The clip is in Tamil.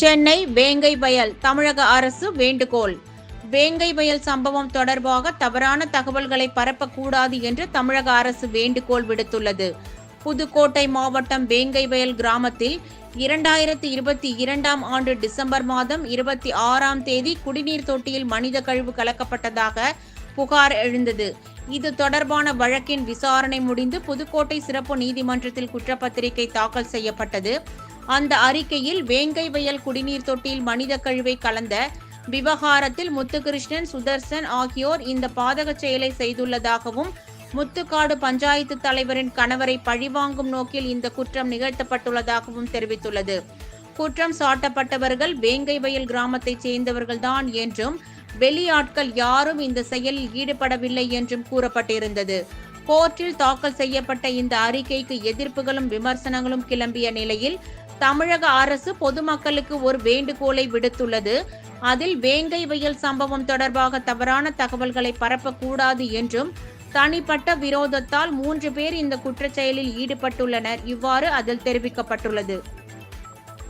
சென்னை வேங்கை வயல் தமிழக அரசு வேண்டுகோள். வேங்கை வயல் சம்பவம் தொடர்பாக தவறான தகவல்களை பரப்பக்கூடாது என்று தமிழக அரசு வேண்டுகோள் விடுத்துள்ளது. புதுக்கோட்டை மாவட்டம் வேங்கை வயல் கிராமத்தில் இரண்டாயிரத்தி இருபத்தி இரண்டாம் ஆண்டு டிசம்பர் மாதம் இருபத்தி ஆறாம் தேதி குடிநீர் தொட்டியில் மனித கழிவு கலக்கப்பட்டதாக புகார் எழுந்தது. இது தொடர்பான வழக்கின் விசாரணை முடிந்து புதுக்கோட்டை சிறப்பு நீதிமன்றத்தில் குற்றப்பத்திரிகை தாக்கல் செய்யப்பட்டது. அந்த அறிக்கையில் வேங்கை வயல் குடிநீர் தொட்டியில் மனித கழிவை கலந்த விவகாரத்தில் முத்துகிருஷ்ணன் சுதர்சன் ஆகியோர் இந்த பாதக செயலை செய்துள்ளதாகவும் முத்துக்காடு பஞ்சாயத்து தலைவரின் கணவரை பழிவாங்கும் நோக்கில் இந்த குற்றம் நிகழ்த்தப்பட்டுள்ளதாகவும் தெரிவித்துள்ளது. குற்றம் சாட்டப்பட்டவர்கள் வேங்கை வயல் கிராமத்தைச் சேர்ந்தவர்கள்தான் என்றும் வெளியாட்கள் யாரும் இந்த செயலில் ஈடுபடவில்லை என்றும் கூறப்பட்டிருந்தது. கோர்ட்டில் தாக்கல் செய்யப்பட்ட இந்த அறிக்கைக்கு எதிர்ப்புகளும் விமர்சனங்களும் கிளம்பிய நிலையில் தமிழக அரசு பொதுமக்களுக்கு ஒரு வேண்டுகோளை விடுத்துள்ளது. அதில் வேங்கை வயல் சம்பவம் தொடர்பாக தவறான தகவல்களை பரப்பக்கூடாது என்றும் தனிப்பட்ட விரோதத்தால் மூன்று பேர் இந்த குற்றச்செயலில் ஈடுபட்டுள்ளனர். இவ்வாறு அதில் தெரிவிக்கப்பட்டுள்ளது.